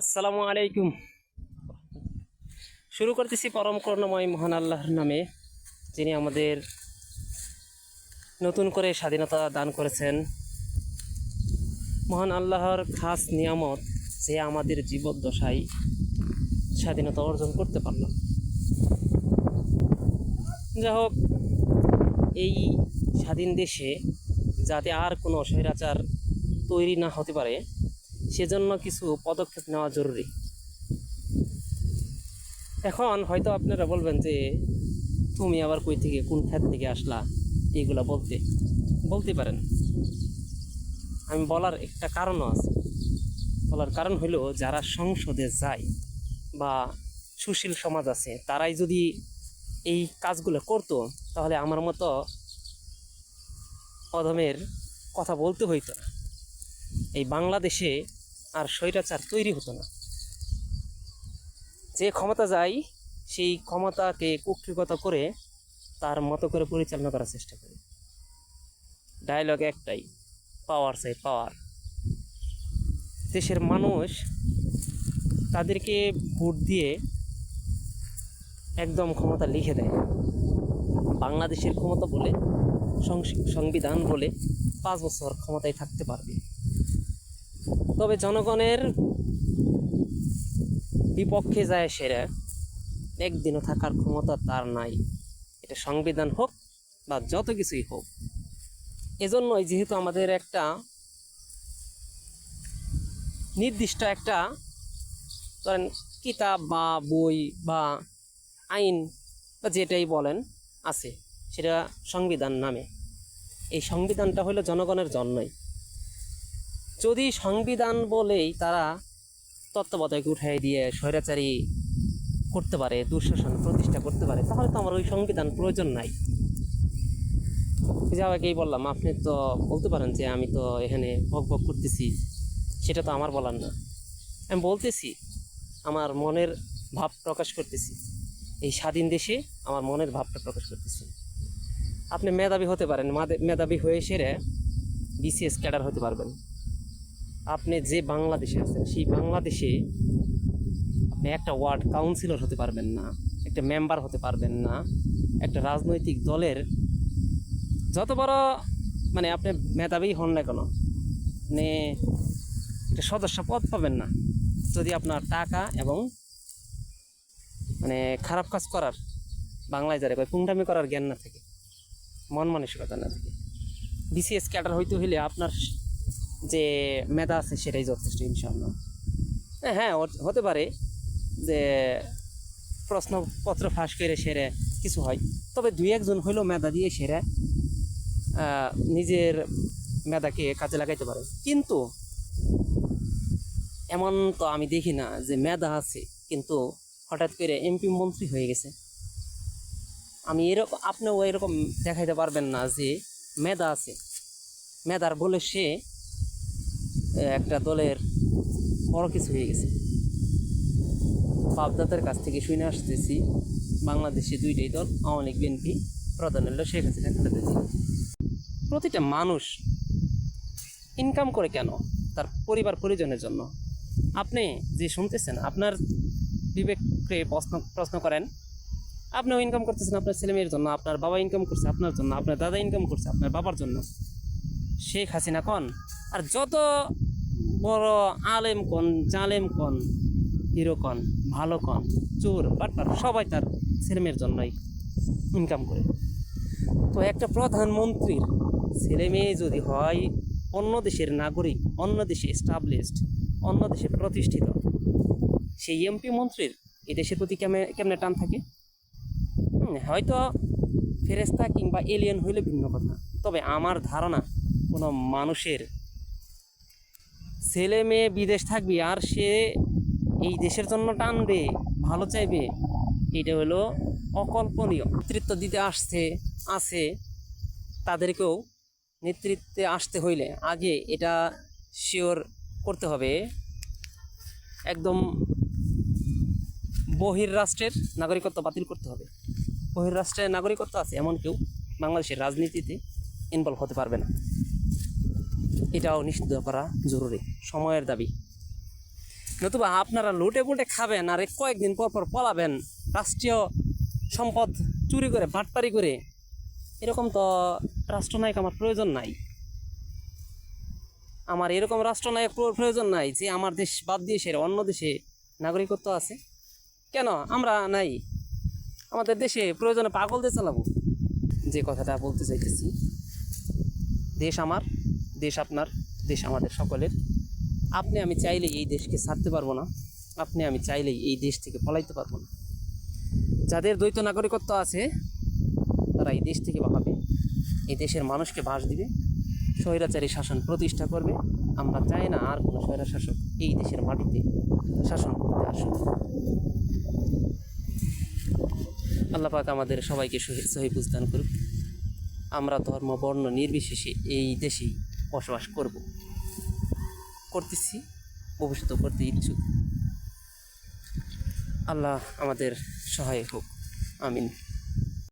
আসসালামু আলাইকুম। শুরু করতেছি পরম করুণাময় মহান আল্লাহর নামে, যিনি আমাদের নতুন করে স্বাধীনতা দান করেছেন। মহান আল্লাহর খাস নিয়ামত যে আমাদের জীবদ্দশায় স্বাধীনতা অর্জন করতে পারলাম। যাই হোক এই স্বাধীন দেশে যাতে আর কোনো স্বৈরাচার তৈরি না হতে পারে সেজন্য কিছু পদক্ষেপ নেওয়া জরুরি। এখন হয়তো আপনারা বলবেন যে, তুমি আবার কই থেকে, কোন ক্ষেত থেকে আসলা? এইগুলা বলতে বলতে পারেন। আমি বলার একটা কারণও আছে। বলার কারণ হলো যারা সংসদে যায় বা সুশীল সমাজ আছে, তারাই যদি এই কাজগুলো করতো, তাহলে আমার মতো অধমের কথা বলতে হইতো না। এই বাংলাদেশে আর স্বৈরাচার তৈরি হতো না। যে ক্ষমতা যায়, সেই ক্ষমতাকে কুক্ষিগত করে তার মতো করে পরিচালনা করার চেষ্টা করে। ডায়লগ একটাই, পাওয়ার চাই পাওয়ার। দেশের মানুষ তাদেরকে ভোট দিয়ে একদম ক্ষমতা লিখে দেয়। বাংলাদেশের ক্ষমতা বলে সংবিধান বলে পাঁচ বছর ক্ষমতায় থাকতে পারবে। তবে জনগণের বিপক্ষে যায় সেরা। একদিনও থাকার ক্ষমতা তার নাই। এটা সংবিধান হোক বা যত কিছুই হোক। এজন্যই যেহেতু আমাদের একটা নির্দিষ্ট একটা ধরেন কিতাব বা বই বা আইন বা যেটাই বলেন আছে, সেটা সংবিধান নামে। এই সংবিধানটা হলো জনগণের জন্যই। যদি সংবিধান বলেই তারা তত্ত্বাবধায়ক উঠাই দিয়ে স্বৈরাচারী করতে পারে, দুঃশাসন প্রতিষ্ঠা করতে পারে, তাহলে তো আমার ওই সংবিধান প্রয়োজন নাই। যা আগেই বললাম, আপনি তো বলতে পারেন যে আমি তো এখানে ভক ভক করতেছি, সেটা তো আমার বলার না। আমি বলতেছি, আমার মনের ভাব প্রকাশ করতেছি। এই স্বাধীন দেশে আমার মনের ভাবটা প্রকাশ করতেছি। আপনি মেধাবী হতে পারেন মেধাবী হয়ে সেরে বিসিএস ক্যাডার হতে পারবেন। আপনি যে বাংলাদেশে আছেন, সেই বাংলাদেশে আপনি একটা ওয়ার্ড কাউন্সিলর হতে পারবেন না, একটা মেম্বার হতে পারবেন না, একটা রাজনৈতিক দলের যত বড় মানে আপনি মেধাবী হন না কেন মানে একটা সদস্য পদ পাবেন না। যদি আপনার টাকা এবং মানে খারাপ কাজ করার বাংলায় যারা কয় পুংটামি করার জ্ঞান না থাকে, মন মানসিকতা না থাকে, বিসিএস ক্যাডার হইতে হইলে আপনার যে মেধা আছে সেটাই যথেষ্ট ইনশাল্লাহ হ্যাঁ, হ্যাঁ হতে পারে যে প্রশ্নপত্র ফাঁস করে সেরে কিছু হয়। তবে দুই একজন হইলেও মেধা দিয়ে সেরে নিজের মেধাকে কাজে লাগাইতে পারে। কিন্তু এমন তো আমি দেখি না যে মেধা আছে কিন্তু হঠাৎ করে এমপি মন্ত্রী হয়ে গেছে। আমি এরকম আপনিও এরকম দেখাইতে পারবেন না যে মেধা আছে। মেধার বলে সে একটা দলের বড় কিছু হয়ে গেছে। বাপদাদার কাছ থেকে শুনে আসতেছি, বাংলাদেশে দুইটাই দল, আওয়ামী লীগ, বিএনপি, প্রধান হলো শেখ হাসিনা, খালেদা প্রতিটা মানুষ ইনকাম করে কেন? তার পরিবার, পরিজনের জন্য। আপনি যে শুনতেছেন, আপনার বিবেককে প্রশ্ন প্রশ্ন করেন, আপনিও ইনকাম করতেছেন আপনার ছেলে মেয়ের জন্য, আপনার বাবা ইনকাম করছে আপনার জন্য, আপনার দাদা ইনকাম করছে আপনার বাবার জন্য। শেখ হাসিনা কন? আর যত বড় আলেম কন, জালেম কন, হিরো কন, ভালো কন, চোর, বাটপার, সবাই তার ছেলেমেয়ের জন্যই ইনকাম করে। তো একটা প্রধানমন্ত্রীর ছেলে মেয়ে যদি হয়, অন্য দেশের নাগরিক, অন্য দেশে এস্টাবলিশড অন্য দেশে প্রতিষ্ঠিত, সেই এমপি মন্ত্রীর এ দেশের প্রতি কেমনে কেমনে টান থাকে? হয়তো ফেরেস্তা কিংবা এলিয়েন হইলে ভিন্ন কথা। তবে আমার ধারণা, কোনো মানুষের ছেলে মেয়ে বিদেশ থাকবে আর সে এই দেশের জন্য টানবে, ভালো চাইবে, এটা হলো অকল্পনীয়। নেতৃত্ব দিতে আসছে, আছে, তাদেরকেও নেতৃত্বে আসতে হইলে আগে এটা শিওর করতে হবে। একদম বহির্রাষ্ট্রের নাগরিকত্ব বাতিল করতে হবে। বহির্রাষ্ট্রের নাগরিকত্ব আছে এমন কেউ বাংলাদেশের রাজনীতিতে ইনভলভ হতে পারবে না। এটাও নিষিদ্ধ করা জরুরি, সময়ের দাবি। নতুবা আপনারা লুটে পুটে খাবেন আর কয়েকদিন পর পর পলাবেন, রাষ্ট্রীয় সম্পদ চুরি করে ভাটপারি করে, এরকম তো রাষ্ট্রনায়ক আমার প্রয়োজন নাই। আমার এরকম রাষ্ট্রনায়ক প্রয়োজন নাই যে আমার দেশ বাদ দিয়ে সে অন্য দেশে নাগরিকত্ব আছে। কেন? আমরা নাই। আমাদের দেশে প্রয়োজনে পাগল দিয়ে চালাবো। যে কথাটা বলতে চাইতেছি, দেশ আমার দেশ আপনার, দেশ আমাদের সকলের। আপনি আমি চাইলেই এই দেশকে ছাড়তে পারব না। আপনি আমি চাইলেই এই দেশ থেকে পলাইতে পারব না। যাদের দ্বৈত নাগরিকত্ব আছে, তারা এই দেশ থেকে পালাবে এই দেশের মানুষকে বাস দিবে। স্বৈরাচারী শাসন প্রতিষ্ঠা করবে। আমরা চাই না আর কোনো স্বৈরা শাসক এই দেশের মাটিতে শাসন করতে আসুক। আল্লাহ পাক আমাদের সবাইকে সহি বুঝদান করুক। আমরা ধর্ম, বর্ণ নির্বিশেষে এই দেশেই বসবাস করব। করতেছি ভবিষ্যতে করতে ইচ্ছুক। আল্লাহ আমাদের সহায় হোক আমিন।